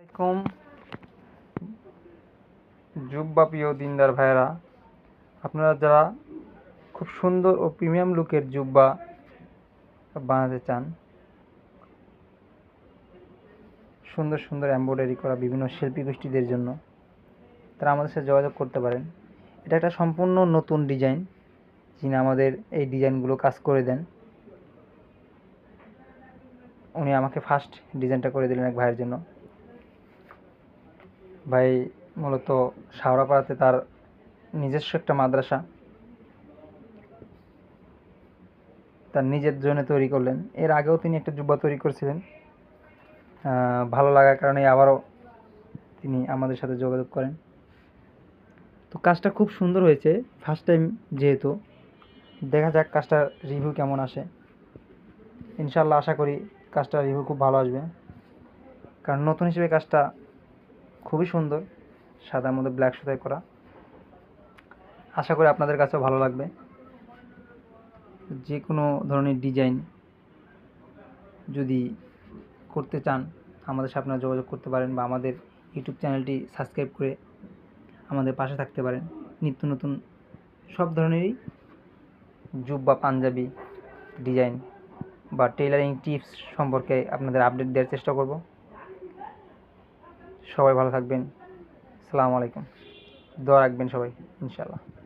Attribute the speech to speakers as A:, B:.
A: আলাইকুম। জুব্বা প্রিয় দিনদার ভাইয়েরা, আপনারা যারা খুব সুন্দর ও প্রিমিয়াম লুকের জুব্বা বানাতে চান, সুন্দর সুন্দর এমব্রয়ডারি করা বিভিন্ন শিল্পী গোষ্ঠীদের জন্য, তারা আমাদের সাথে যোগাযোগ করতে পারেন। এটা একটা সম্পূর্ণ নতুন ডিজাইন, যিনি আমাদের এই ডিজাইনগুলো কাজ করে দেন। উনি আমাকে ফার্স্ট ডিজাইনটা করে দিলেন এক ভাইয়ের জন্য। ভাই মূলত শাওড়াপাড়াতে তার নিজস্ব একটা মাদ্রাসা। তার নিজের জন্য তৈরি করলেন। এর আগেও তিনি একটা জুব্বা তৈরি করেছিলেন। ভালো লাগার কারণে আবারও তিনি আমাদের সাথে যোগাযোগ করেন। তো কাজটা খুব সুন্দর হয়েছে ফার্স্ট টাইম যেহেতু। দেখা যাক কাজটার রিভিউ কেমন আসে। ইনশাল্লাহ আশা করি কাজটার রিভিউ খুব ভালো আসবে। কারণ নতুন হিসেবে কাজটা খুবই সুন্দর। সাদার মধ্যে ব্ল্যাক সুতায় করা। আশা করি আপনাদের কাছেও ভালো লাগবে। যে কোনো ধরনের ডিজাইন যদি করতে চান, আমাদের সাথে আপনারা যোগাযোগ করতে পারেন বা আমাদের ইউটিউব চ্যানেলটি সাবস্ক্রাইব করে আমাদের পাশে থাকতে পারেন। নিত্য নতুন সব ধরনেরই জুব বা পাঞ্জাবি ডিজাইন বা টেলারিং টিপস সম্পর্কে আপনাদের আপডেট দেওয়ার চেষ্টা করব। সবাই ভালো থাকবেন। সালামু আলাইকুম। দোয়া রাখবেন সবাই ইনশাআল্লাহ।